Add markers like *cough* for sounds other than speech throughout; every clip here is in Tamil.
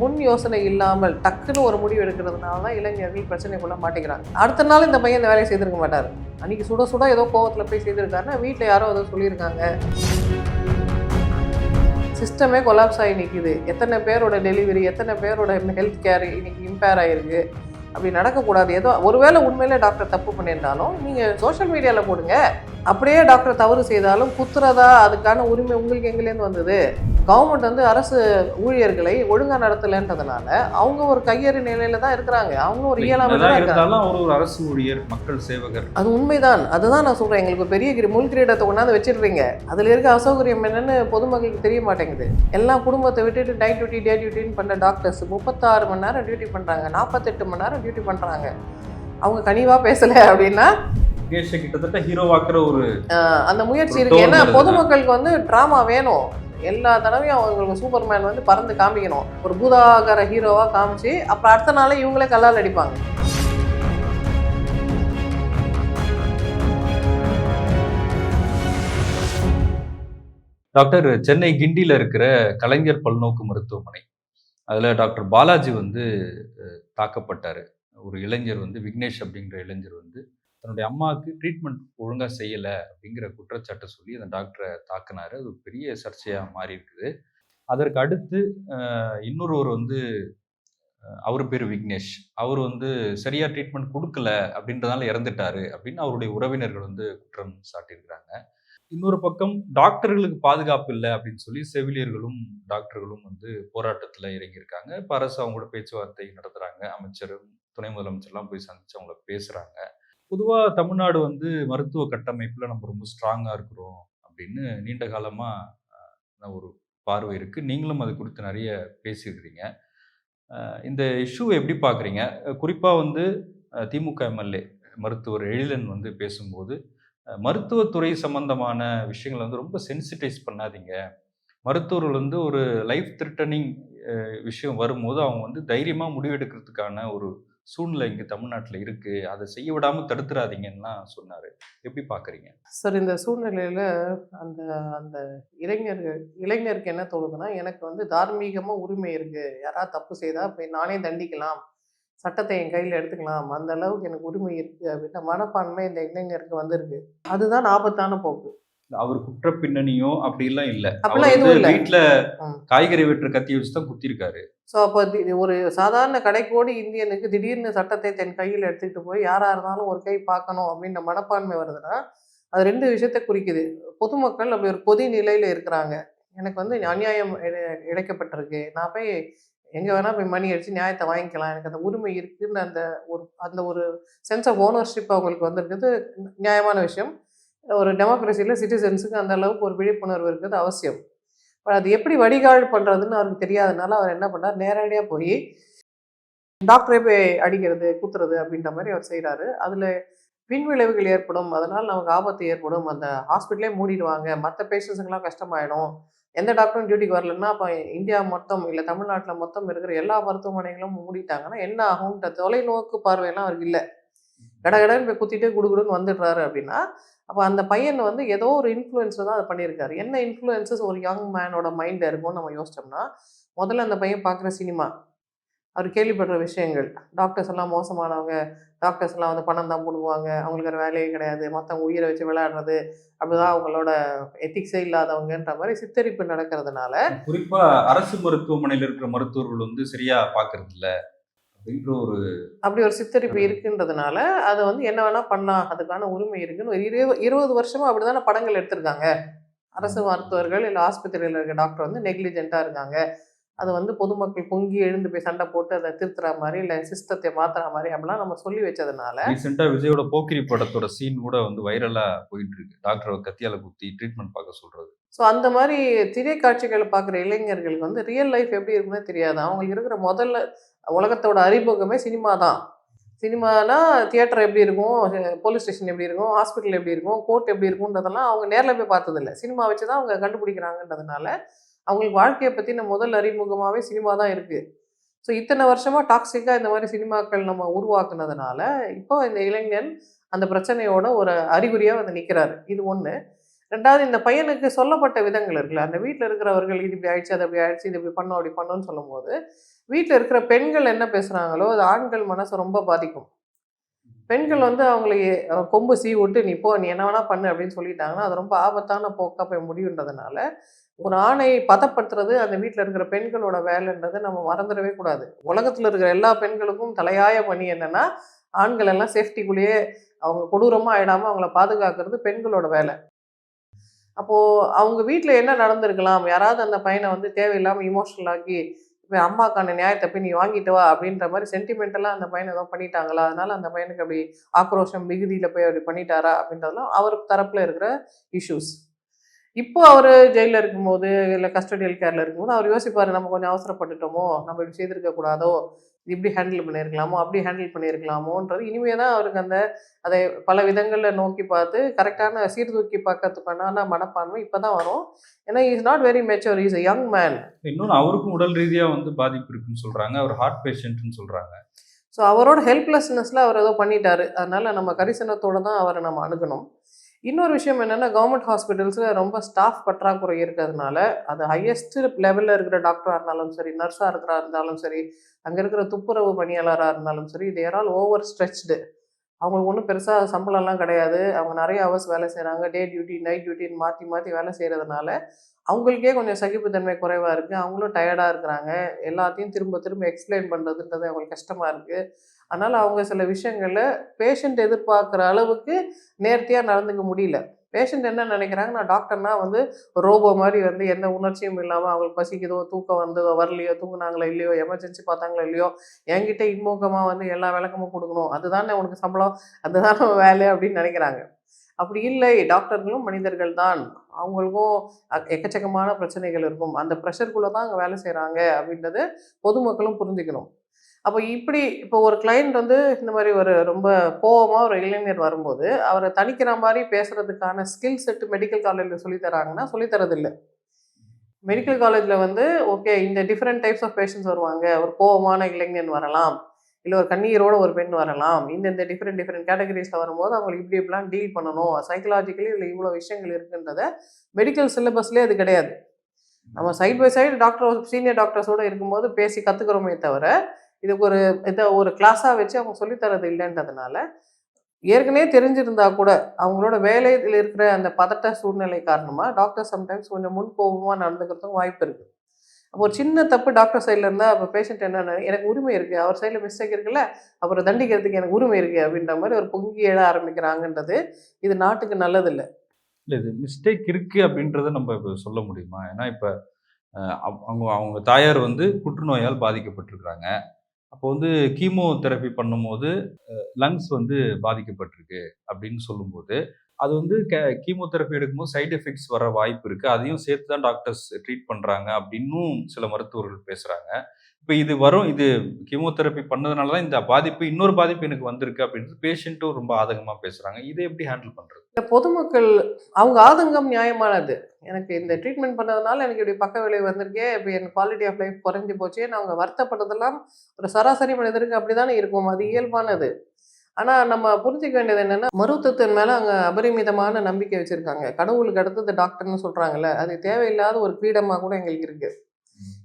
முன் யோசனை இல்லாமல் டக்குன்னு ஒரு முடிவு எடுக்கிறதுனால தான் இளைஞர்கள் பிரச்சனைக்குள்ள மாட்டேங்கிறாங்க அடுத்த நாள் இந்த பையன் இந்த வேலையை செய்திருக்க மாட்டார். அன்னைக்கு சுட சுட ஏதோ கோவத்தில் போய் செய்திருக்காருன்னா வீட்டில் யாரோ ஏதோ சொல்லியிருக்காங்க. சிஸ்டமே கொலாப்ஸ் ஆகி நிற்கிது எத்தனை பேரோட டெலிவரி எத்தனை பேரோட ஹெல்த் கேர் இன்னைக்கு இம்பேர் ஆகிருக்கு அப்படி நடக்கக்கூடாது. ஏதோ ஒருவேளை உண்மையிலே டாக்டர் தப்பு பண்ணியிருந்தாலும் நீங்கள் சோஷியல் மீடியாவில் போடுங்க. அப்படியே டாக்டர் தவறு செய்தாலும் குத்துறதா அதுக்கான உரிமை உங்களுக்கு எங்கேருந்து வந்தது? கவர்மெண்ட் வந்து அரசு ஊழியர்களை ஒழுங்காக நடத்தலைன்றதுனால அவங்க ஒரு கையறு நிலையில தான் இருக்கிறாங்க. அவங்க ஒரு இயலாமை தான் இருந்தாலும் அவர் ஒரு அரசு ஊழியர் மக்கள் சேவகர். அது உண்மைதான். அதுதான் நான் சொல்றேன். எங்களுக்கு பெரிய கிரி முள் கிரீடத்தை கொண்டாந்து வச்சிடுறீங்க. அதுல இருக்க அசௌகரியம் என்னன்னு பொதுமக்களுக்கு தெரிய மாட்டேங்குது. எல்லாம் குடும்பத்தை விட்டுட்டு நைட் டியூட்டி டே டியூட்டின்னு பண்ண டாக்டர்ஸ் முப்பத்தாறு மணி நேரம் டியூட்டி பண்றாங்க. நாற்பத்தெட்டு மணி நேரம் டியூட்டி பண்றாங்க. அவங்க கனிவா பேசல அப்படின்னா முகேஷை கிட்டத்தட்ட ஹீரோவாக்குற ஒரு அந்த முயற்சி இருக்கு. ஏன்னா. பொதுமக்களுக்கு வந்து ட்ராமா வேணும். எல்லா தடவையும் அவங்களுக்கு சூப்பர்மேன் வந்து பறந்து காமிக்கணும். ஒரு பூதாகார ஹீரோவா காமிச்சு அப்புறம் அடுத்த நாளே இவங்களே கல்லால் அடிப்பாங்க. டாக்டர் சென்னை கிண்டியில் இருக்கிற கலைஞர் பல்நோக்கு மருத்துவமனை. அதில் டாக்டர் பாலாஜி வந்து தாக்கப்பட்டார். ஒரு இளைஞர் வந்து விக்னேஷ் அப்படிங்கிற இளைஞர் வந்து தன்னுடைய அம்மாவுக்கு ட்ரீட்மெண்ட் ஒழுங்காக செய்யலை அப்படிங்கிற குற்றச்சாட்டை சொல்லி அந்த டாக்டரை தாக்குனாரு. அது ஒரு பெரிய சர்ச்சையாக மாறி இருக்குது அதற்கு அடுத்து இன்னொருவர் வந்து அவர் பேர் விக்னேஷ். அவர் வந்து சரியாக ட்ரீட்மெண்ட் கொடுக்கல அப்படின்றதால இறந்துட்டாரு அப்படின்னு அவருடைய உறவினர்கள் வந்து குற்றம் சாட்டியிருக்கிறாங்க. இன்னொரு பக்கம் டாக்டர்களுக்கு பாதுகாப்பு இல்லை அப்படின்னு சொல்லி செவிலியர்களும் டாக்டர்களும் வந்து போராட்டத்தில் இறங்கியிருக்காங்க. இப்போ அரசு அவங்களோட பேச்சுவார்த்தை நடத்துகிறாங்க அமைச்சரும் துணை முதலமைச்சர்லாம் போய் சந்திச்சு அவங்கள பேசுகிறாங்க பொதுவாக தமிழ்நாடு வந்து மருத்துவ கட்டமைப்பில் நம்ம ரொம்ப ஸ்ட்ராங்காக இருக்கிறோம் அப்படின்னு நீண்ட காலமாக ஒரு பார்வை இருக்குது நீங்களும் அது குறித்து நிறைய பேசியிருக்கிறீங்க. இந்த இஷ்யூவை எப்படி பார்க்குறீங்க? குறிப்பாக வந்து திமுக எம்எல்ஏ மருத்துவர் எழிலன் வந்து பேசும்போது மருத்துவத்துறை சம்பந்தமான விஷயங்களை வந்து ரொம்ப சென்சிட்டைஸ் பண்ணாதீங்க. மருத்துவர்கள் வந்து ஒரு லைஃப் த்ரிட்டனிங் விஷயம் வரும்போது அவங்க வந்து தைரியமாக முடிவெடுக்கிறதுக்கான ஒரு சூழ்நிலை இங்கே தமிழ்நாட்டில் இருக்குது அதை செய்ய விடாமல் தடுத்துறாதீங்கன்னா சொன்னார். எப்படி பார்க்குறீங்க சார் இந்த சூழ்நிலையில் அந்த அந்த இளைஞர்கள் இளைஞருக்கு என்ன தோணுதுன்னா எனக்கு வந்து தார்மீகமாக உரிமை இருக்குது யாராவது தப்பு செய்தால் போய் நானே தண்டிக்கலாம். சட்டத்தை என் கையில் எடுத்துக்கலாம். அந்த அளவுக்கு எனக்கு உரிமை இருக்குது அப்படின்ற மனப்பான்மை இந்த இளைஞருக்கு வந்திருக்கு. அதுதான் ஆபத்தான போக்கு. அவர் குற்ற பின்னணியோ அப்படிலாம் இல்லை. இல்ல. வீட்டில். காய்கறி வெட்டுற கத்தி வச்சு தான் குத்திருக்காரு. ஸோ அப்போ ஒரு சாதாரண கடைக்கோடி இந்தியனுக்கு திடீர்னு சட்டத்தை தன் கையில் எடுத்துக்கிட்டு போய் யாராக இருந்தாலும் ஒரு கை பார்க்கணும் அப்படின்ற மனப்பான்மை வருதுன்னா அது ரெண்டு விஷயத்தை குறிக்குது. பொதுமக்கள் அப்படி ஒரு கொதி நிலையில் இருக்கிறாங்க. எனக்கு வந்து அநியாயம் இழை- இழைக்கப்பட்டிருக்கு. நான் போய் எங்கே வேணால் போய் மணி அடித்து நியாயத்தை வாங்கிக்கலாம். எனக்கு அந்த உரிமை இருக்குன்னு அந்த ஒரு அந்த ஒரு சென்ஸ் ஆஃப் ஓனர்ஷிப் அவங்களுக்கு வந்திருக்குது. நியாயமான விஷயம். ஒரு டெமோக்ரஸியில் சிட்டிசன்ஸுக்கு அந்த அளவுக்கு ஒரு விழிப்புணர்வு இருக்கிறது அவசியம். பட் அது எப்படி வடிகால் பண்ணுறதுன்னு அவருக்கு தெரியாதனால அவர் என்ன பண்ணார்? நேரடியாக போய் டாக்டரே போய் அடிக்கிறது குத்துறது அப்படின்ற மாதிரி அவர் செய்கிறாரு அதில் பின்விளைவுகள் ஏற்படும். அதனால் நமக்கு ஆபத்து ஏற்படும். அந்த ஹாஸ்பிட்டலே மூடிடுவாங்க. மற்ற பேஷண்ட்ஸுக்கெல்லாம் கஷ்டமாயிடும். எந்த டாக்டரும் டியூட்டிக்கு வரலன்னா அப்போ இந்தியா மொத்தம் இல்லை தமிழ்நாட்டில் மொத்தம் இருக்கிற எல்லா மருத்துவமனைகளும் மூடிட்டாங்கன்னா என்ன ஆகும்ன்ற தொலைநோக்கு பார்வையெல்லாம் அவருக்கு இல்லை. கடகடன்னு போய் குத்திட்டே குடுகுடுன்னு வந்துடுறாரு அப்படின்னா அப்போ அந்த பையன் வந்து ஏதோ ஒரு இன்ஃப்ளூயன்ஸில் தான் அதை பண்ணியிருக்காரு. என்ன இன்ஃப்ளூயன்சஸ் ஒரு யங் மேனோட மைண்டில் இருக்கும்னு நம்ம யோசிச்சோம்னா முதல்ல அந்த பையன் பார்க்குற சினிமா அவர் கேள்விப்படுற விஷயங்கள் டாக்டர்ஸ் எல்லாம் மோசமானவங்க டாக்டர்ஸ் எல்லாம் வந்து பணம் தான் போடுவாங்க அவங்களுக்கு ஒரு வேலையே கிடையாது மற்றவங்க உயிரை வச்சு விளையாடுறது அப்படிதான் அவங்களோட எத்திக்ஸே இல்லாதவங்கன்ற மாதிரி சித்தரிப்பு நடக்கிறதுனால குறிப்பா அரசு மருத்துவமனையில் இருக்கிற மருத்துவர்கள் வந்து சரியா பாக்குறது இல்லை அப்படின்ற ஒரு அப்படி ஒரு சித்தரிப்பு இருக்குன்றதுனால அதை வந்து என்ன வேணா பண்ணலாம் அதுக்கான உரிமை இருக்குன்னு ஒரு இரு இருபது வருஷமா அப்படிதானே படங்கள் எடுத்திருக்காங்க. அரசு மருத்துவர்கள் இல்லை ஆஸ்பத்திரியில் இருக்க டாக்டர் வந்து நெக்லிஜென்ட்டாக இருக்காங்க. அது வந்து பொதுமக்கள் பொங்கி எழுந்து போய் சண்டை போட்டு அதை திருத்துற மாதிரி இல்லை சிஸ்டத்தை மாத்துற மாதிரி அப்படிலாம் நம்ம சொல்லி வச்சதுனால ரீசெண்டா விஜயோட போக்கிரி படத்தோட சீன் கூட வந்து வைரலா போயிட்டு இருக்கு டாக்டரை கத்தியால குத்தி ட்ரீட்மெண்ட் பார்க்க சொல்றது. ஸோ அந்த மாதிரி திரைக்காட்சிகளை பார்க்குற இளைஞர்களுக்கு வந்து ரியல் லைஃப் எப்படி இருக்குன்னு தெரியாது. அவங்களுக்கு இருக்கிற முதல்ல உலகத்தோட அறிமுகமே சினிமா தான். சினிமானா தியேட்டர் எப்படி இருக்கும்? போலீஸ் ஸ்டேஷன் எப்படி இருக்கும்? ஹாஸ்பிட்டல் எப்படி இருக்கும்? கோர்ட் எப்படி இருக்கும்ன்றதெல்லாம் அவங்க நேரில் போய் பார்த்ததில்ல. சினிமா வச்சு தான் அவங்க கண்டுபிடிக்கிறாங்கன்றதுனால அவங்களுக்கு வாழ்க்கையை பற்றின முதல் அறிமுகமாகவே சினிமா தான் இருக்குது ஸோ இத்தனை வருஷமாக டாக்ஸிக்காக இந்த மாதிரி சினிமாக்கள் நம்ம உருவாக்குனதுனால இப்போ இந்த இளைஞன் அந்த பிரச்சனையோட ஒரு அறிகுறியாக வந்து நிற்கிறாரு இது ஒன்று ரெண்டாவது இந்த பையனுக்கு சொல்லப்பட்ட விதங்கள் இருக்குல்ல அந்த வீட்டில் இருக்கிறவர்கள் இது இப்படி ஆயிடுச்சு அது அப்படி ஆயிடுச்சு இது இப்படி பண்ணோம் அப்படி பண்ணோன்னு சொல்லும்போது வீட்டில் இருக்கிற பெண்கள் என்ன பேசுகிறாங்களோ அது ஆண்கள் மனசை ரொம்ப பாதிக்கும். பெண்கள் வந்து அவங்களை கொம்பு சீ விட்டு நீ போ நீ என்ன வேணா பண்ணு அப்படின்னு சொல்லிட்டாங்கன்னா அது ரொம்ப ஆபத்தான போக்கா போய் முடியுன்றதுனால ஒரு ஆணை பதப்படுத்துறது அந்த வீட்டில் இருக்கிற பெண்களோட வேலைன்றதை நம்ம மறந்துடவே கூடாது. உலகத்தில் இருக்கிற எல்லா பெண்களுக்கும் தலையாய பணி என்னென்னா ஆண்கள் எல்லாம் சேஃப்டிக்குள்ளேயே அவங்க கொடூரமாக ஆயிடாமல் அவங்கள பாதுகாக்கிறது பெண்களோட வேலை. அப்போது அவங்க வீட்டில் என்ன நடந்திருக்கலாம்? யாராவது அந்த பையனை வந்து தேவையில்லாமல் இமோஷனல் ஆக்கி இப்போ அம்மாக்கான நியாயத்தை போய் நீ வாங்கிட்டு வா அப்படின்ற மாதிரி சென்டிமெண்டலாக அந்த பையனை ஏதோ பண்ணிட்டாங்களா? அதனால அந்த பையனுக்கு அப்படி ஆக்ரோஷம் மிகுதியில் போய் அப்படி பண்ணிட்டாரா? அப்படின்றதெல்லாம் அவர் தரப்பில் இருக்கிற இஷ்யூஸ் இப்போ அவர் ஜெயிலில் இருக்கும்போது இல்லை கஸ்டடியல் கேரில் இருக்கும்போது அவர் யோசிப்பார் நம்ம கொஞ்சம் அவசரப்பட்டுட்டோமோ? நம்ம இப்படி செய்திருக்க கூடாதோ? இப்படி ஹேண்டில் பண்ணியிருக்கலாமோ அப்படி ஹேண்டில் பண்ணியிருக்கலாமோன்றது இனிமே தான் அவருக்கு அந்த அதை பல விதங்களில் நோக்கி பார்த்து கரெக்டான சீர்தூக்கி பார்க்கறதுக்கான மனப்பான்மை இப்போ தான் வரும். ஏன்னா is not very mature is young man இன்னொன்று அவருக்கும் உடல் ரீதியாக வந்து பாதிப்பு இருக்குன்னு சொல்கிறாங்க அவர் ஹார்ட் பேஷண்ட்னு சொல்கிறாங்க ஸோ அவரோட ஹெல்ப்லெஸ்னஸில் அவர் ஏதோ பண்ணிட்டாரு. அதனால நம்ம கரிசனத்தோட தான் அவரை நம்ம அணுகணும். இன்னொரு விஷயம் என்னென்னா கவர்மெண்ட் ஹாஸ்பிட்டல்ஸில் ரொம்ப ஸ்டாஃப் பற்றாக்குறை இருக்கிறதுனால அது ஹையஸ்ட் லெவலில் இருக்கிற டாக்டராக இருந்தாலும் சரி நர்ஸாக இருக்கிறா இருந்தாலும் சரி அங்கே இருக்கிற துப்புரவு பணியாளராக இருந்தாலும் சரி இது ஆல் ஓவர் ஸ்ட்ரெச்டு அவங்களுக்கு ஒன்றும் பெருசாக சம்பளம்லாம் கிடையாது. அவங்க நிறைய ஹவர்ஸ் வேலை செய்கிறாங்க டே டியூட்டி நைட் டியூட்டின்னு மாற்றி மாற்றி வேலை செய்கிறதுனால அவங்களுக்கே கொஞ்சம் சகிப்புத்தன்மை குறைவாக இருக்குது அவங்களும் டயர்டாக இருக்கிறாங்க. எல்லாத்தையும் திரும்ப திரும்ப எக்ஸ்பிளைன் பண்ணுறதுன்றது அவங்களுக்கு கஷ்டமாக இருக்குது அதனால் அவங்க சில விஷயங்களில் பேஷண்ட் எதிர்பார்க்குற அளவுக்கு நேர்த்தியாக நடந்துக்க முடியல. பேஷண்ட் என்ன நினைக்கிறாங்க நான் டாக்டர்னா வந்து ரோபோ மாதிரி வந்து எந்த உணர்ச்சியும் இல்லாமல் அவங்களுக்கு பசிக்குதோ தூக்கம் வந்து வரலையோ தூங்குனாங்களோ இல்லையோ எமர்ஜென்சி பார்த்தாங்களோ இல்லையோ என்கிட்ட இன்முகமாக வந்து எல்லா விளக்கமும் கொடுக்கணும். அதுதானே உனக்கு சம்பளம்? அதுதான் வேலை அப்படின்னு நினைக்கிறாங்க. அப்படி இல்லை. டாக்டர்களும் மனிதர்கள் தான். அவங்களுக்கும் எக்கச்சக்கமான பிரச்சனைகள் இருக்கும். அந்த ப்ரெஷருக்குள்ளே தான் அங்கே வேலை செய்கிறாங்க அப்படின்றத பொதுமக்களும் புரிஞ்சுக்கணும். அப்போ இப்படி இப்போ ஒரு கிளைண்ட் வந்து இந்த மாதிரி ஒரு ரொம்ப கோவமாக ஒரு இளைஞர் வரும்போது அவரை தணிக்கிற மாதிரி பேசுகிறதுக்கான ஸ்கில் செட்டு மெடிக்கல் காலேஜில் சொல்லித்தராங்கன்னா சொல்லித்தரதில்லை மெடிக்கல் காலேஜில் வந்து ஓகே இந்த டிஃப்ரெண்ட் டைப்ஸ் ஆஃப் பேஷண்ட்ஸ் வருவாங்க. ஒரு கோவமான இளைஞன் வரலாம். இல்லை ஒரு கண்ணீரோட ஒரு பெண் வரலாம். இந்த இந்த டிஃப்ரெண்ட் டிஃப்ரெண்ட் கேட்டகரிஸில் வரும்போது அவங்களுக்கு இப்படி இப்படிலாம் டீல் பண்ணணும். சைக்கலாஜிக்கலி இதில் இவ்வளோ விஷயங்கள் இருக்குன்றத மெடிக்கல் சிலபஸ்லேயே அது கிடையாது. நம்ம side by side doctor senior டாக்டர்ஸோட இருக்கும்போது பேசி கற்றுக்குறோமே தவிர இதுக்கு ஒரு இதை ஒரு கிளாஸாக வச்சு அவங்க சொல்லித்தரது இல்லைன்றதுனால ஏற்கனவே தெரிஞ்சிருந்தா கூட அவங்களோட வேலையில் இருக்கிற அந்த பதட்ட சூழ்நிலை காரணமாக டாக்டர் சம்டைம்ஸ் கொஞ்சம் முன்கோபமாக நடந்துக்கிறதுக்கும் வாய்ப்பு இருக்குது அப்போ ஒரு சின்ன தப்பு டாக்டர் சைடில் இருந்தால் அப்போ பேஷண்ட் என்ன எனக்கு உரிமை இருக்குது அவர் சைடில் மிஸ்டேக் இருக்குல்ல அப்புறம் தண்டிக்கிறதுக்கு எனக்கு உரிமை இருக்குது அப்படின்ற மாதிரி ஒரு பொங்கி எழ ஆரம்பிக்கிறாங்கன்றது இது நாட்டுக்கு நல்லதில்லை. இல்லை இது மிஸ்டேக் இருக்கு அப்படின்றத நம்ம இப்போ சொல்ல முடியுமா? ஏன்னா இப்போ அவங்க அவங்க தாயார் வந்து புற்றுநோயால் பாதிக்கப்பட்டிருக்கிறாங்க. அப்போ வந்து கீமோ தெரப்பி பண்ணும்போது லங்ஸ் வந்து பாதிக்கப்பட்டிருக்கு அப்படின்னு சொல்லும்போது அது வந்து கீமோதெரப்பி எடுக்கும்போது சைடு எஃபெக்ட்ஸ் வர வாய்ப்பு இருக்குது அதையும் சேர்த்து தான் டாக்டர்ஸ் ட்ரீட் பண்ணுறாங்க அப்படின்னும் சில மருத்துவர்கள் பேசுகிறாங்க இப்போ இது வரும் இது கீமோதெரப்பி பண்ணதுனால தான் இந்த பாதிப்பு இன்னொரு பாதிப்பு எனக்கு வந்திருக்கு அப்படின்றது பேஷண்ட்டும் ரொம்ப ஆதங்கமாக பேசுகிறாங்க இதை எப்படி ஹேண்டில் பண்ணுறது இந்த பொதுமக்கள் அவங்க ஆதங்கம் நியாயமானது எனக்கு இந்த ட்ரீட்மெண்ட் பண்ணதுனால எனக்கு இப்படி பக்க விளைவு வந்திருக்கே இப்போ என் குவாலிட்டி ஆஃப் லைஃப் குறைஞ்சி போச்சேன்னு அவங்க வருத்தப்பட்டதெல்லாம் ஒரு சராசரி மனிதருக்கு அப்படிதானே இருக்கும் அது இயல்பானது. ஆனால் நம்ம புரிஞ்சிக்க வேண்டியது என்னென்னா மருத்துவத்தின் மேலே அங்கே அபரிமிதமான நம்பிக்கை வச்சுருக்காங்க. கடவுளுக்கு அடுத்தது டாக்டர்னு சொல்கிறாங்கல்ல அது தேவையில்லாத ஒரு கிரீடமாக கூட எங்களுக்கு இருக்குது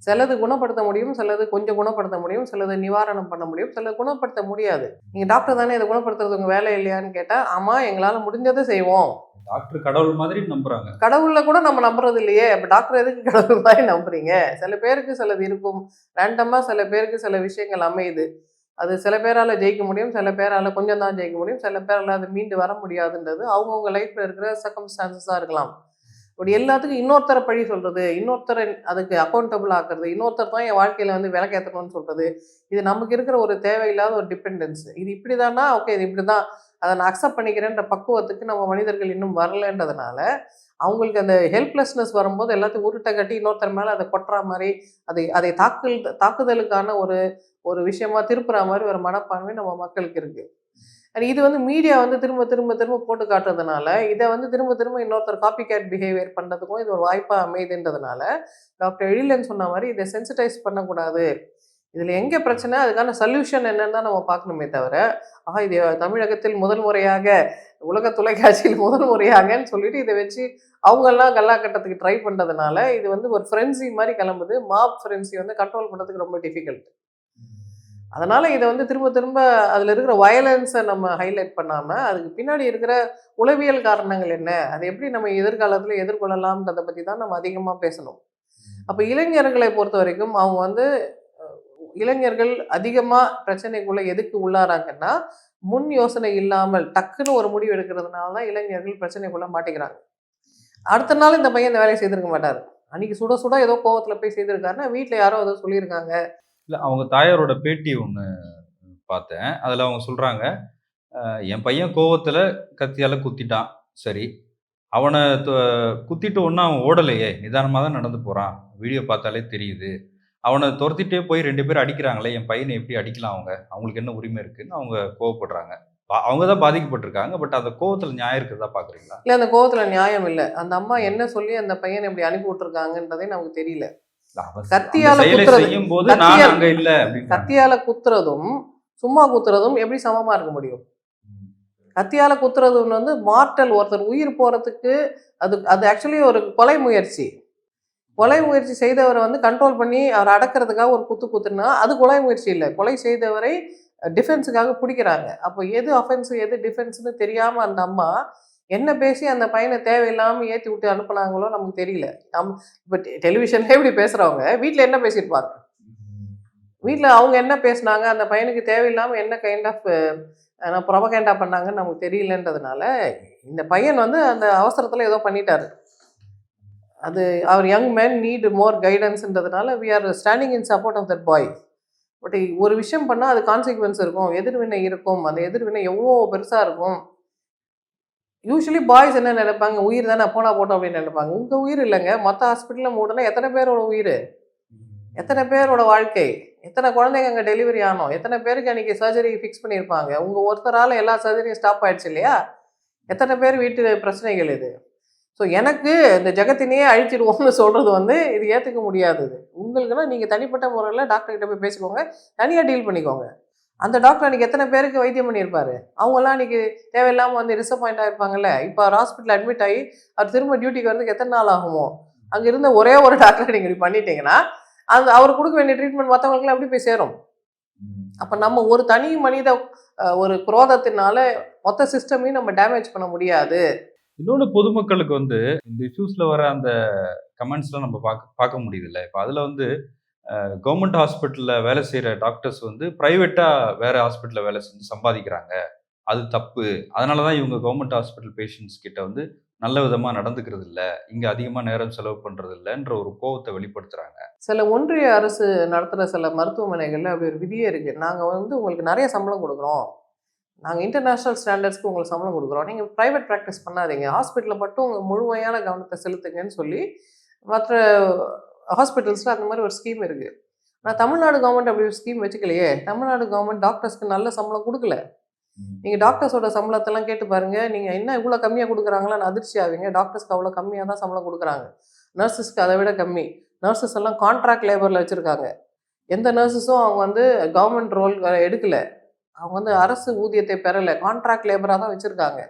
சிலது குணப்படுத்த முடியும் சிலது கொஞ்சம் குணப்படுத்த முடியும் சிலது நிவாரணம் பண்ண முடியும் சிலது குணப்படுத்த முடியாது. நீங்கள் டாக்டர் தானே இதை குணப்படுத்துறது உங்கள் வேலை இல்லையான்னு கேட்டால் ஆமாம் எங்களால் முடிஞ்சதை செய்வோம். டாக்டர் கடவுள் மாதிரி நம்புறாங்க. கடவுளில் கூட நம்ம நம்புறது இல்லையே. அப்போ டாக்டர் எதுக்கு கடவுள் மாதிரி நம்புறீங்க? சில பேருக்கு சிலது இருக்கும். ரேண்டமாக சில பேருக்கு சில விஷயங்கள் அமையுது. அது சில பேரால் ஜெயிக்க முடியும் சில பேரால் கொஞ்சம் தான் ஜெயிக்க முடியும் சில பேரால் அது மீண்டு வர முடியாதுன்றது அவங்கவுங்க லைஃப்பில் இருக்கிற சர்க்கம்ஸ்டான்சஸாக இருக்கலாம். இப்படி எல்லாத்துக்கும் இன்னொருத்தரை பழி சொல்கிறது இன்னொருத்தரை அதுக்கு அக்கௌண்டபிள் ஆக்குறது இன்னொருத்தர் தான் என் வாழ்க்கையில் வந்து விளக்கேற்றணும்னு சொல்கிறது இது நமக்கு இருக்கிற ஒரு தேவையில்லாத ஒரு டிபெண்டன்ஸ் இது இப்படி தானா ஓகே இது இப்படி தான் அதை நான் அக்செப்ட் பண்ணிக்கிறேன்ற பக்குவத்துக்கு நம்ம மனிதர்கள் இன்னும் வரலன்றதுனால அவங்களுக்கு அந்த ஹெல்ப்லெஸ்னஸ் வரும்போது எல்லாத்தையும் உருட்டை கட்டி இன்னொருத்தர் மேலே அதை கொட்டுற மாதிரி அதை அதை தாக்குதல் தாக்குதலுக்கான ஒரு ஒரு விஷயமா திருப்புற மாதிரி ஒரு மனப்பான்மை நம்ம மக்களுக்கு இருக்குது அண்ட் இது வந்து மீடியா வந்து திரும்ப திரும்ப திரும்ப போட்டு காட்டுறதுனால இதை வந்து திரும்ப திரும்ப இன்னொருத்தர் காப்பி கேட் பிஹேவியர் பண்ணுறதுக்கும் இது ஒரு வாய்ப்பாக அமையுதுன்றதுனால டாக்டர் எழிலன் சொன்ன மாதிரி இதை சென்சிட்டைஸ் பண்ணக்கூடாது. இதில் எங்கே பிரச்சனை? அதுக்கான சொல்யூஷன் என்னன்னு தான் நம்ம பார்க்கணுமே தவிர ஆஹா இது தமிழகத்தில் முதல் முறையாக உலக தொலைக்காட்சியில் *laughs* முதல் முறையாகன்னு சொல்லிட்டு இதை வச்சு அவங்கெல்லாம் கல்லா கட்டத்துக்கு ட்ரை பண்ணுறதுனால இது வந்து ஒரு ஃப்ரென்சி மாதிரி கிளம்புது. மாப் ஃப்ரென்சி வந்து கண்ட்ரோல் பண்ணுறதுக்கு ரொம்ப டிஃபிகல்ட் அதனால இதை வந்து திரும்ப திரும்ப அதில் இருக்கிற வயலன்ஸை நம்ம ஹைலைட் பண்ணாமல் அதுக்கு பின்னாடி இருக்கிற உளவியல் காரணங்கள் என்ன? அதை எப்படி நம்ம எதிர்காலத்தில் எதிர்கொள்ளலாம்ன்றதை பற்றி தான் நம்ம அதிகமாக பேசணும். அப்போ இளைஞர்களை பொறுத்த வரைக்கும் அவங்க வந்து இளைஞர்கள் அதிகமாக பிரச்சனைக்குள்ள எதுக்கு உள்ளாராங்கன்னா முன் யோசனை இல்லாமல் டக்குன்னு ஒரு முடிவு எடுக்கிறதுனால தான் இளைஞர்கள் பிரச்சனைக்குள்ள மாட்டிக்கிறாங்க. அடுத்த நாள் இந்த பையன் இந்த வேலையை செய்திருக்க மாட்டார். அன்னைக்கு சுட சுட ஏதோ கோவத்தில் போய் செய்திருக்காருன்னா வீட்டில் யாரோ ஏதோ சொல்லியிருக்காங்க. இல்லை அவங்க தாயாரோட பேட்டி ஒன்று பார்த்தேன். அதில் அவங்க சொல்கிறாங்க என் பையன் கோவத்தில் கத்தியால் குத்திட்டான். சரி அவனை தொ- குத்திட்டு ஒன்றும் அவன் ஓடலையே. நிதானமாக தான் நடந்து போகிறான் வீடியோ பார்த்தாலே தெரியுது. அவனை துரத்திட்டே போய் ரெண்டு பேரும் அடிக்கிறாங்களே என் பையனை எப்படி அடிக்கலாம் அவங்க? அவங்களுக்கு என்ன உரிமை இருக்குன்னு அவங்க கோவப்படுறாங்க. பா- அவங்க தான் பாதிக்கப்பட்டிருக்காங்க. பட் அந்த கோவத்தில் நியாயம் இருக்கிறதா பார்க்குறீங்களா இல்லை அந்த கோவத்தில் நியாயம் இல்லை. அந்த அம்மா என்ன சொல்லி அந்த பையனை இப்படி அனுப்பி விட்டுருக்காங்கன்றதே நமக்கு தெரியல. கத்தியால செயலை குத்துறது. செய்யும் போது கத்தியால- அங்க இல்ல அப்படின்னு கத்தியால குத்துறதும் சும்மா குத்துறதும் எப்படி சமமா இருக்க முடியும்? கத்தியால குத்துறதுன்னு வந்து மார்டல் ஒருத்தர் உயிர் போறதுக்கு அது அது ஆக்சுவலி ஒரு கொலை முயற்சி. கொலை முயற்சி செய்தவரை வந்து கண்ட்ரோல் பண்ணி அவரை அடக்கிறதுக்காக ஒரு குத்து குத்துனா அது கொலை முயற்சி இல்லை. கொலை செய்தவரை டிஃபென்ஸுக்காக பிடிக்கிறாங்க. அப்போ எது அஃபென்ஸ் எது டிஃபென்ஸ்னு தெரியாம அந்த அம்மா என்ன பேசி அந்த பையனை தேவையில்லாமல் ஏற்றி விட்டு அனுப்புனாங்களோ நமக்கு தெரியல. நம் இப்போ டெலிவிஷன்ல இப்படி பேசுகிறவங்க வீட்டில் என்ன பேசியிருப்பாங்க வீட்டில் அவங்க என்ன பேசுனாங்க அந்த பையனுக்கு தேவையில்லாமல் என்ன கைண்ட் ஆஃப் ப்ரொபகேண்டா பண்ணாங்கன்னு நமக்கு தெரியலன்றதுனால இந்த பையன் வந்து அந்த அவசரத்தில் ஏதோ பண்ணிட்டாரு. அது அவர் young man need more கைடன்ஸ்ன்றதுனால we are standing in support of that boy but ஒரு விஷயம் பண்ணால் அது கான்சிக்வன்ஸ் இருக்கும் எதிர்வினை இருக்கும். அந்த எதிர்வினை எவ்வளோ பெருசாக இருக்கும். யூஸ்வலி பாய்ஸ் என்ன நினைப்பாங்க? உயிர் தானே போனா போட்டோம் அப்படின்னு நினைப்பாங்க. உங்கள் உயிர் இல்லைங்க. மற்ற ஹாஸ்பிட்டலில் மூடனா எத்தனை பேரோட உயிர்? எத்தனை பேரோட வாழ்க்கை? எத்தனை குழந்தைங்க அங்கே டெலிவரி ஆனோம்? எத்தனை பேருக்கு அன்றைக்கி சர்ஜரி ஃபிக்ஸ் பண்ணியிருப்பாங்க? உங்கள் ஒருத்தரால் எல்லா சர்ஜரியும் ஸ்டாப் ஆயிடுச்சு இல்லையா? எத்தனை பேர் வீட்டு பிரச்சனைகள் இது? ஸோ எனக்கு இந்த ஜெகத்தினையே அழிச்சிடுவோம்னு சொல்கிறது வந்து இது ஏற்றுக்க முடியாதது உங்களுக்குன்னா நீங்கள் தனிப்பட்ட முறையில் டாக்டர்கிட்ட போய் பேசிக்கோங்க. தனியாக டீல் பண்ணிக்கோங்க. அந்த டாக்டர் அன்றைக்கி எத்தனை பேருக்கு வைத்தியம் பண்ணியிருப்பார்? அவங்களாம் அன்றைக்கி தேவையில்லாமல் வந்து டிசப்பாயிண்ட் ஆகிருப்பாங்கல்ல இப்போ ஹாஸ்பிட்டல் அட்மிட் ஆகி அவர் திரும்ப டியூட்டிக்கு வரதுக்கு எத்தனை நாள் ஆகுமோ? அங்கே இருந்த ஒரே ஒரு டாக்டர் நீங்கள் இப்படி பண்ணிட்டீங்கன்னா அந்த அவர் கொடுக்க வேண்டிய ட்ரீட்மெண்ட் மற்றவங்களுக்குலாம் எப்படி போய் சேரும்? அப்போ நம்ம ஒரு தனி மனித ஒரு குரோதத்தினால மொத்த சிஸ்டமையும் நம்ம டேமேஜ் பண்ண முடியாது. இன்னொன்று பொதுமக்களுக்கு வந்து இந்த இஷ்யூஸில் வர அந்த கமெண்ட்ஸ்லாம் நம்ம பார்க்க பார்க்க முடியுதுல்ல? இப்போ அதில் வந்து கவர்மெண்ட் ஹாஸ்பிட்டலில் வேலை செய்கிற டாக்டர்ஸ் வந்து ப்ரைவேட்டாக வேறு ஹாஸ்பிட்டலில் வேலை செஞ்சு சம்பாதிக்கிறாங்க. அது தப்பு. அதனால தான் இவங்க கவர்மெண்ட் ஹாஸ்பிட்டல் பேஷண்ட்ஸ் கிட்ட வந்து நல்ல விதமாக நடந்துக்கிறது இல்லை. இங்கே அதிகமாக நேரம் செலவு பண்ணுறது இல்லைன்ற ஒரு கோவத்தை வெளிப்படுத்துகிறாங்க சில ஒன்றிய அரசு நடத்துகிற சில மருத்துவமனைகளில் அப்படி ஒரு விதியே இருக்குது நாங்கள் வந்து உங்களுக்கு நிறைய சம்பளம் கொடுக்குறோம். நாங்கள் இன்டர்நேஷ்னல் ஸ்டாண்டர்ட்ஸ்க்கு உங்களுக்கு சம்பளம் கொடுக்குறோம். நீங்கள் ப்ரைவேட் ப்ராக்டிஸ் பண்ணாதீங்க. ஹாஸ்பிட்டலில் மட்டும் உங்கள் முழுமையான கவனத்தை செலுத்துங்கன்னு சொல்லி மற்ற ஹாஸ்பிட்டல்ஸில் அந்த மாதிரி ஒரு ஸ்கீம் இருக்குது ஆனால் தமிழ்நாடு கவர்மெண்ட் அப்படி ஒரு ஸ்கீம் வச்சுக்கலையே. தமிழ்நாடு கவர்மெண்ட் டாக்டர்ஸ்க்கு நல்ல சம்பளம் கொடுக்கல. நீங்கள் டாக்டர்ஸோட சம்பளத்தெல்லாம் கேட்டு பாருங்க. நீங்கள் என்ன இவ்வளோ கம்மியாக கொடுக்குறாங்களான்னு அதிர்ச்சி ஆவீங்க. டாக்டர்ஸ்க்கு அவ்வளோ கம்மியாக தான் சம்பளம் கொடுக்குறாங்க. நர்சஸ்க்கு அதை விட கம்மி. நர்சஸ் எல்லாம் கான்ட்ராக்ட் லேபரில் வச்சுருக்காங்க. எந்த நர்சஸும் அவங்க வந்து கவர்மெண்ட் ரோல் எடுக்கல. அவங்க வந்து அரசு ஊதியத்தை பெறலை. கான்ட்ராக்ட் லேபராக தான் வச்சுருக்காங்க.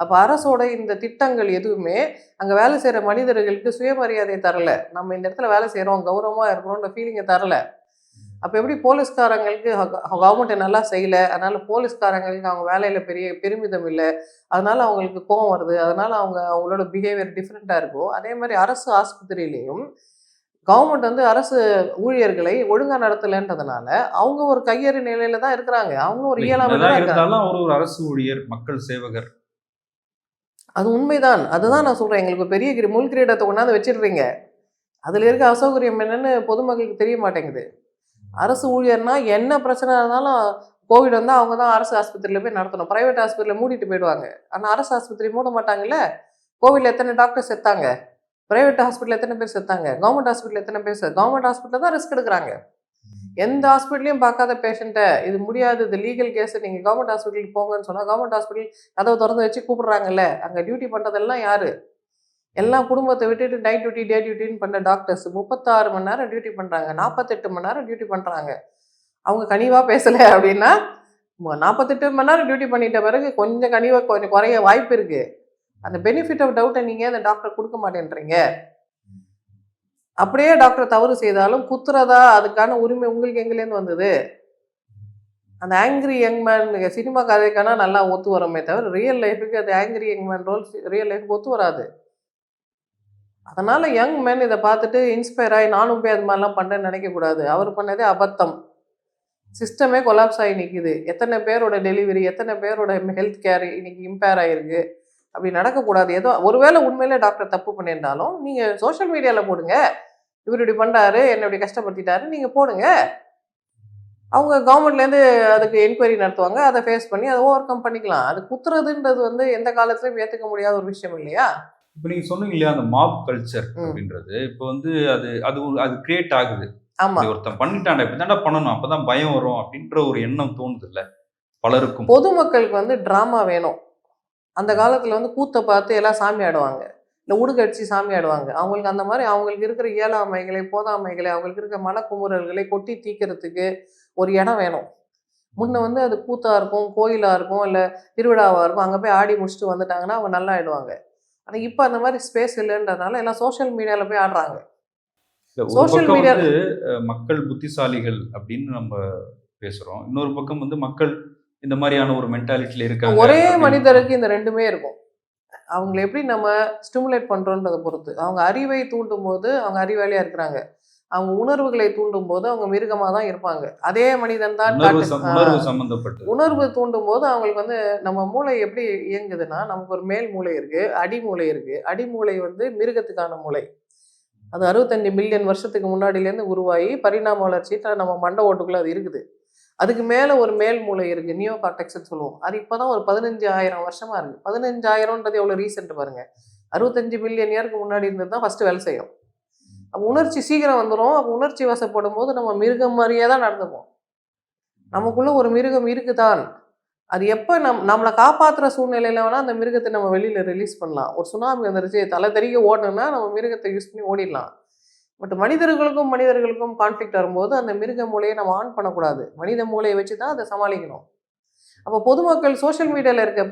அப்போ அரசோட இந்த திட்டங்கள் எதுவுமே அங்கே வேலை செய்கிற மனிதர்களுக்கு சுயமரியாதை தரலை. நம்ம இந்த இடத்துல வேலை செய்கிறோம் கௌரவமாக இருக்கிறோன்ற ஃபீலிங்கை தரலை. அப்போ எப்படி போலீஸ்காரங்களுக்கு கவர்மெண்ட்டை நல்லா செய்யலை. அதனால் போலீஸ்காரங்களுக்கு அவங்க வேலையில் பெரிய பெருமிதம் இல்லை. அதனால் அவங்களுக்கு கோவம் வருது. அதனால் அவங்க அவங்களோட பிஹேவியர் டிஃப்ரெண்ட்டாக இருக்கும். அதே மாதிரி அரசு ஆஸ்பத்திரியிலையும் கவர்மெண்ட் வந்து அரசு ஊழியர்களை ஒழுங்கா நடத்தலைன்றதுனால அவங்க ஒரு கையறு நிலையில தான் இருக்கிறாங்க. அவங்க ஒரு இயலாமை தான் என்னதான் இருக்காங்க. இருந்தாலும் அவர் ஒரு அரசு ஊழியர் மக்கள் சேவகர். அது உண்மைதான். அதுதான் நான் சொல்றேன். எங்களுக்கு பெரிய கிரி முள் கிரீடத்தை கொண்டாந்து வச்சிடுறீங்க. அதுல இருக்க அசௌகரியம் என்னன்னு பொதுமக்களுக்கு தெரிய மாட்டேங்குது. அரசு ஊழியர்னா என்ன பிரச்சனை இருந்தாலும் கோவிட் வந்தால் அவங்க தான் அரசு ஆஸ்பத்திரியில் போய் நடத்தணும். ப்ரைவேட் ஆஸ்பத்திரியில் மூடிட்டு போயிடுவாங்க. ஆனால் அரசு ஆஸ்பத்திரி மூட மாட்டாங்கல்ல? கோவிலில் எத்தனை டாக்டர் செத்தாங்க? ப்ரைவேட் ஹாஸ்பிட்டல் எத்தனை பேர் செத்தாங்க? கவர்மெண்ட் ஹாஸ்பிட்டல் எத்தனை பேர் செ கவர்மெண்ட் ஹாஸ்பிட்டல் தான் ரிஸ்க் எடுக்கிறாங்க. எந்த ஹாஸ்பிட்டலையும் பார்க்காத பேஷண்ட்டை இது முடியாது இது லீகல் கேஸ் நீங்கள் கவர்மெண்ட் ஹாஸ்பிட்டலுக்கு போங்கன்னு சொன்னால் கவர்மெண்ட் ஹாஸ்பிட்டல் கதவை திறந்து வச்சு கூப்பிடுறாங்கல்ல அங்கே டியூட்டி பண்ணுறதெல்லாம் யாரு? எல்லாம் குடும்பத்தை விட்டுட்டு நைட் டியூட்டி டே டியூட்டின்னு பண்ண டாக்டர்ஸ் முப்பத்தாறு மணி நேரம் டியூட்டி பண்ணுறாங்க நாற்பத்தெட்டு மணி நேரம் டியூட்டி பண்ணுறாங்க அவங்க கனிவாக பேசலை அப்படின்னா நாற்பத்தெட்டு மணி நேரம் டியூட்டி பண்ணிட்ட பிறகு கொஞ்சம் கனிவாக கொஞ்சம் குறைய வாய்ப்பு இருக்குது அந்த பெனிஃபிட் ஆஃப் டவுட்டை நீங்கள் அந்த டாக்டர் கொடுக்க மாட்டேன்றீங்க. அப்படியே டாக்டர் தவறு செய்தாலும் குத்துறதா அதுக்கான உரிமை உங்களுக்கு எங்கேருந்து வந்தது? அந்த ஆங்கிரி யங் மேன் சினிமா கதைக்கான நல்லா ஒத்து வருமே தவிர ரியல் லைஃபுக்கு அது angry young man role real லைஃபுக்கு ஒத்து வராது. அதனால யங் மேன் இதை பார்த்துட்டு இன்ஸ்பயர் ஆகி நானும் போய் அது மாதிரிலாம் பண்ணுறேன்னு நினைக்கக்கூடாது அவர் பண்ணதே அபத்தம். சிஸ்டமே கொலாப்ஸ் ஆகி நிற்கிது எத்தனை பேரோட டெலிவரி எத்தனை பேரோட ஹெல்த் கேர் இன்னைக்கு இம்பேர் ஆகிருக்கு அப்படி நடக்கக்கூடாது. ஏதோ ஒருவேளை உண்மையிலே டாக்டர் தப்பு பண்ணியிருந்தாலும் நீங்கள் சோஷியல் மீடியாவில் போடுங்க. இவர் இப்படி பண்ணுறாரு என்னை இப்படி கஷ்டப்படுத்திட்டாரு நீங்கள் போடுங்க. அவங்க கவர்மெண்ட்லேருந்து அதுக்கு என்கொயரி நடத்துவாங்க. அதை ஃபேஸ் பண்ணி அதை ஓவர் கம் பண்ணிக்கலாம். அது குத்துறதுன்றது வந்து எந்த காலத்துலையும் ஏற்றுக்க முடியாத ஒரு விஷயம் இல்லையா? இப்போ நீங்க சொன்னீங்க இல்லையா அந்த மாப் கல்ச்சர். அப்படின்றது. இப்போ வந்து அது அது அது கிரியேட் ஆகுது. ஆமாம் ஒருத்தன் பண்ணிட்டான்டா இப்படி தான்டா பண்ணணும். அப்பதான் பயம் வரும் அப்படின்ற ஒரு எண்ணம் தோணுது இல்ல பலருக்கும். பொதுமக்களுக்கு வந்து ட்ராமா வேணும். அந்த காலத்தில் வந்து கூத்தை பார்த்து எல்லாம் சாமி ஆடுவாங்க. இல்லை உடுக்கடிச்சு சாமி ஆடுவாங்க. அவங்களுக்கு அந்த மாதிரி அவங்களுக்கு இருக்கிற இயலாமைகளை போதாமைகளை அவங்களுக்கு இருக்கிற மனக்குமுறல்களை கொட்டி தீக்கிறதுக்கு ஒரு இடம் வேணும். முன்ன வந்து அது கூத்தா இருக்கும் கோயிலா இருக்கும் இல்லை திருவிழாவா இருக்கும். அங்கே போய் ஆடி முடிச்சுட்டு வந்துட்டாங்கன்னா அவங்க நல்லா ஆயிடுவாங்க ஆனால் இப்போ அந்த மாதிரி ஸ்பேஸ் இல்லைன்றதுனால எல்லாம் சோஷியல் மீடியாவில் போய் ஆடுறாங்க. வந்து அஹ், மக்கள் புத்திசாலிகள் அப்படின்னு நம்ம பேசுறோம். இன்னொரு பக்கம் வந்து மக்கள் இந்த மாதிரியான ஒரு மென்டாலிட்டியில இருக்காங்க ஒரே மனிதருக்கு இந்த ரெண்டுமே இருக்கும். அவங்களை எப்படி நம்ம ஸ்டிமுலேட் பண்றோன்றதை பொறுத்து. அவங்க அறிவை தூண்டும் போது அவங்க அறிவாளியா இருக்கிறாங்க. அவங்க உணர்வுகளை தூண்டும் போது அவங்க மிருகமா தான் இருப்பாங்க. அதே மனிதன் தான் உணர்வு தூண்டும் போது அவங்களுக்கு வந்து நம்ம மூளை எப்படி இயங்குதுன்னா நமக்கு ஒரு மேல் மூளை இருக்கு அடி மூளை இருக்கு. அடி மூளை வந்து மிருகத்துக்கான மூளை. அது அறுபத்தஞ்சு மில்லியன் வருஷத்துக்கு முன்னாடியிலேருந்து உருவாகி பரிணாம வளர்ச்சிட்டு நம்ம மண்டை ஓட்டுக்குள்ள அது இருக்குது. அதுக்கு மேலே ஒரு மேல் மூளை இருக்குது நியோ கார்டெக்ஸ்னு சொல்லுவோம். அது இப்போ தான் ஒரு பதினஞ்சு ஆயிரம் வருஷமாக இருக்குது பதினஞ்சாயிரம்ன்றது எவ்வளோ ரீசெண்ட் பாருங்க. அறுபத்தஞ்சு மில்லியன் இயருக்கு முன்னாடி இருந்தது தான் ஃபஸ்ட்டு வேலை செய்யும். அப்போ உணர்ச்சி சீக்கிரம் வந்துடும் அப்போ உணர்ச்சி வசப்படும் போது நம்ம மிருகம் மாதிரியே தான் நடந்துப்போம். நமக்குள்ளே ஒரு மிருகம் இருக்குதான். அது எப்போ நம் நம்மளை காப்பாற்றுற சூழ்நிலையில் வேணால் அந்த மிருகத்தை நம்ம வெளியில் ரிலீஸ் பண்ணலாம். ஒரு சுனாமி வந்துருச்சு தலை தெரிய ஓடணும்னா நம்ம மிருகத்தை யூஸ் பண்ணி ஓடிடலாம். பட் மனிதர்களுக்கும் மனிதர்களுக்கும் கான்ஃப்ளிக்ட் வரும்போது அந்த மிருக மூலையை நம்ம ஆன் பண்ணக்கூடாது. மனித மூளையை வச்சு தான் அதை சமாளிக்கணும். அப்போ பொதுமக்கள் சோஷியல் மீடியாவில் இருக்க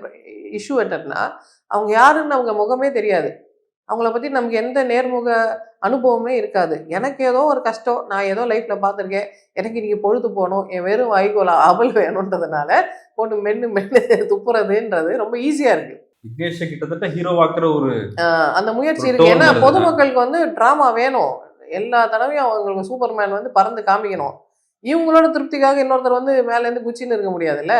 இஷ்யூ என்னன்னா அவங்க யாருன்னு அவங்க முகமே தெரியாது. அவங்கள பற்றி நமக்கு எந்த நேர்முக அனுபவமே இருக்காது. எனக்கு ஏதோ ஒரு கஷ்டம் நான் ஏதோ லைஃப்பில் பார்த்துருக்கேன். எனக்கு இன்னைக்கு பொழுது போகணும். என் வெறும் வாய்க்கோல அவல் வேணுன்றதுனால போட்டு மென்று மென்று துப்புறதுன்றது ரொம்ப ஈஸியாக இருக்குது விக்னேஷ கிட்டத்தட்ட ஹீரோவாக்குற ஒரு அந்த முயற்சி இருக்கு. ஏன்னா. பொதுமக்களுக்கு வந்து ட்ராமா வேணும். எல்லா தடவையும் அவங்களுக்கு சூப்பர்மேன் வந்து பறந்து காமிக்கணும். இவங்களோட திருப்திக்காக இன்னொருத்தர் வந்து மேலேருந்து குச்சின்னு இருக்க முடியாதுல்ல?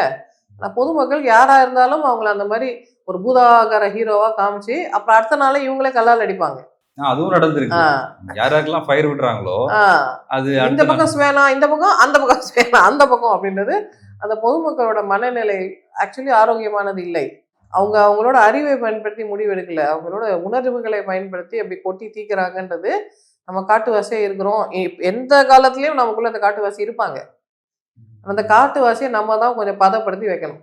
ஆனால் பொதுமக்கள் யாரா இருந்தாலும் அவங்கள அந்த மாதிரி ஒரு பூதாகார ஹீரோவா காமிச்சு அப்புறம் அடுத்த நாளே இவங்களே கல்லால் அடிப்பாங்க. அதுவும் நடந்திருக்கு. ஆ, யாராருக்கெல்லாம் ஃபயர் விடுறாங்களோ. அது இந்த பக்கம் ஸ்வேனா இந்த பக்கம் அந்த பக்கம் ஸ்வேனா அந்த பக்கம் அப்படின்றது அந்த பொதுமக்களோட மனநிலை ஆக்சுவலி ஆரோக்கியமானது இல்லை. அவங்க அவங்களோட அறிவை பயன்படுத்தி முடிவெடுக்கல. அவங்களோட உணர்வுகளை பயன்படுத்தி அப்படி கொட்டி தீக்குறாங்கன்றது நம்ம காட்டுவாசியே இருக்கிறோம். எந்த காலத்துலயும் நமக்குள்ள அந்த காட்டுவாசி இருப்பாங்க. அந்த காட்டுவாசியை நம்ம தான் கொஞ்சம் பதப்படுத்தி வைக்கணும்.